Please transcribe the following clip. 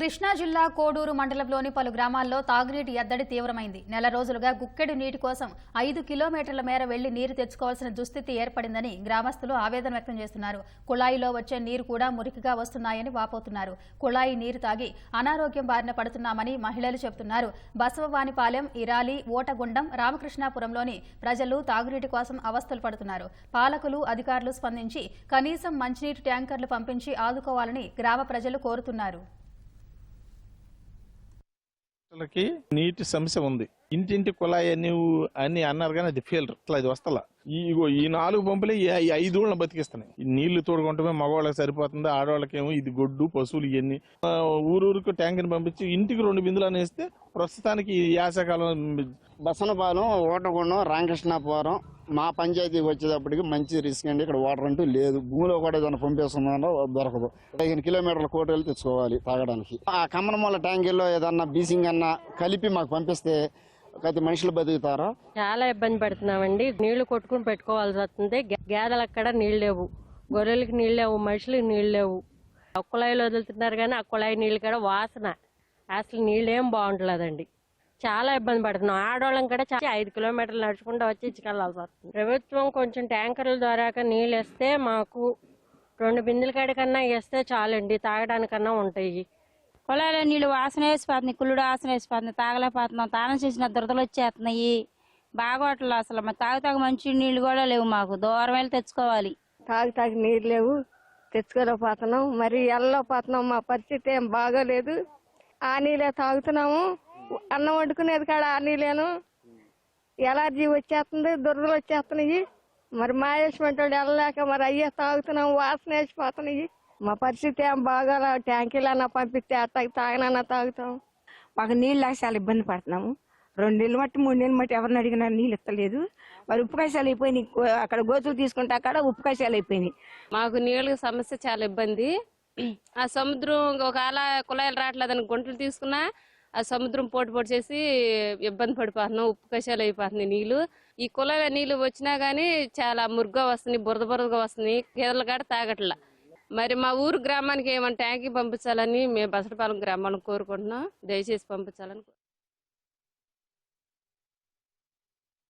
కృష్ణా జిల్లా కోడూరు మండలంలోని పలు గ్రామాల్లో తాగునీటి ఎద్దడి తీవ్రమైంది. నెల రోజులుగా గుక్కెడు నీటి కోసం ఐదు కిలోమీటర్ల మేర వెళ్ళి నీరు తెచ్చుకోవాల్సిన దుస్థితి ఏర్పడిందని గ్రామస్తులు ఆవేదన వ్యక్తం చేస్తున్నారు. కుళాయిలో వచ్చే నీరు కూడా మురికిగా వస్తున్నాయని వాపోతున్నారు. కుళాయి నీరు తాగి అనారోగ్యం బారిన పడుతున్నామని మహిళలు చెబుతున్నారు. బసవవానిపాలెం ఇరాలి ఓటగుండం రామకృష్ణాపురంలోని ప్రజలు తాగునీటి కోసం అవస్థలు పడుతున్నారు. పాలకులు అధికారులు స్పందించి కనీసం మంచినీటి ట్యాంకర్లు పంపించి ఆదుకోవాలని గ్రామ ప్రజలు కోరుతున్నారు. కి నీటి సమస్య ఉంది. ఇంటింటి కుళాయి అని అని అన్నారు కానీ అది ఫెయిల్ అట్లా అది వస్తలా. ఇగో ఈ నాలుగు పంపులే ఈ ఈ ఐదు బతికిస్తున్నాయి. నీళ్ళు తోడుకుంటమే మగవాళ్ళకి సరిపోతుంది ఆడవాళ్ళకేమో ఇది గొడ్డు పశువులు ఇవన్నీ ఊరూరుకు ట్యాంకుని పంపించి ఇంటికి రెండు బిందులు అనేస్తే ప్రస్తుతానికి ఈ యాసకాలం బసనపాలెం ఓటగుండం రామకృష్ణాపురం మా పంచాయతీకి వచ్చేటప్పటికి మంచి రిస్క్ అండి. ఇక్కడ వాటర్ అంటూ లేదు. భూమిలో కూడా ఏదైనా పంపిస్తుందో దొరకదు. పదిహేను కిలోమీటర్ల కోటలు తెచ్చుకోవాలి తాగడానికి. ఆ కమ్మనమూల ట్యాంకీలో ఏదన్నా బీసింగ్ అన్నా కలిపి మాకు పంపిస్తే అయితే మనుషులు బతుకుతారు? చాలా ఇబ్బంది పడుతున్నామండి. నీళ్ళు కొట్టుకుని పెట్టుకోవాల్సి వస్తుంది. గే- గేదెలకు అక్కడ నీళ్ళు లేవు. గొర్రెలకి నీళ్ళు లేవు. మనుషులకి నీళ్ళు లేవు. ఆ కుళాయిలో వదులుతున్నారు కానీ ఆ కుళాయి నీళ్ళు కూడా వాసన. అసలు నీళ్ళు ఏం బాగుంటలేదండి. చాలా ఇబ్బంది పడుతున్నాం. ఆడవాళ్ళం కూడా చాలా ఐదు కిలోమీటర్లు నడుచుకుంటూ వచ్చి ఇచ్చుకెళ్ళాల్సి వస్తుంది. ప్రభుత్వం కొంచెం ట్యాంకర్ల ద్వారా నీళ్ళు ఇస్తే మాకు రెండు బిందెల కాడి కన్నా ఇస్తే చాలండి తాగడానికన్నా ఉంటాయి. పొలాల నీళ్ళు వాసన వేసిపోతుంది కుళ్ళుడు వాసన వేసిపోతుంది తాగలేకపోతున్నాం. తానం చేసిన దురదలు వచ్చేస్తున్నాయి. బాగోట్లేదు అసలు. మరి తాగు తాగు మంచి నీళ్ళు కూడా లేవు మాకు. దూరం వెళ్ళి తెచ్చుకోవాలి. తాగి తాగి నీరు లేవు. తెచ్చుకోలేకపోతున్నాం. మరి వెళ్ళలేకపోతున్నాం మా పరిస్థితి ఏం బాగోలేదు. ఆ నీళ్ళే తాగుతున్నాము. అన్నం వండుకునేది కాడ ఆ నీళ్ళేను ఎలర్జీ వచ్చేస్తుంది దురదలు వచ్చేస్తున్నాయి. మరి మా వేసినట్టు వెళ్ళలేక మరి అయ్యే తాగుతున్నాం వాసన వేసిపోతున్నాయి. మా పరిస్థితి ఏం బాగోలే ట్యాంకీలన్నా పంపిస్తే అట్టకి తాగనన్నా తాగుతాం. మాకు నీళ్ళు లేక చాలా ఇబ్బంది పడుతున్నాము. రెండు నెలలు మట్టి మూడు నెలలు మట్టి ఎవరిని అడిగినా నీళ్ళు ఇస్తలేదు. మరి ఉప్పు కషాయాలు అయిపోయినాయి. అక్కడ గోతులు తీసుకుంటే అక్కడ ఉప్పు కషాయాలు అయిపోయినాయి. మాకు నీళ్ళ సమస్య చాలా ఇబ్బంది. ఆ సముద్రం ఒకవేళ కుళాయిలు రావట్లేదని గుంటలు తీసుకున్నా ఆ సముద్రం పోటు పోటు చేసి ఇబ్బంది పడిపోతున్నాం ఉప్పు కషాలు అయిపోతుంది నీళ్ళు ఈ కుళాయిల నీళ్ళు వచ్చినా గానీ చాలా మురుగ్గా వస్తున్నాయి బురద బురదగా వస్తున్నాయి గేదెల కాడ తాగట్లా. మరి మా ఊరు గ్రామానికి ఏమైనా ట్యాంక్ పంపించాలని మేము బసటపాలెం గ్రామాలను కోరుకుంటున్నాం. దయచేసి పంపించాలని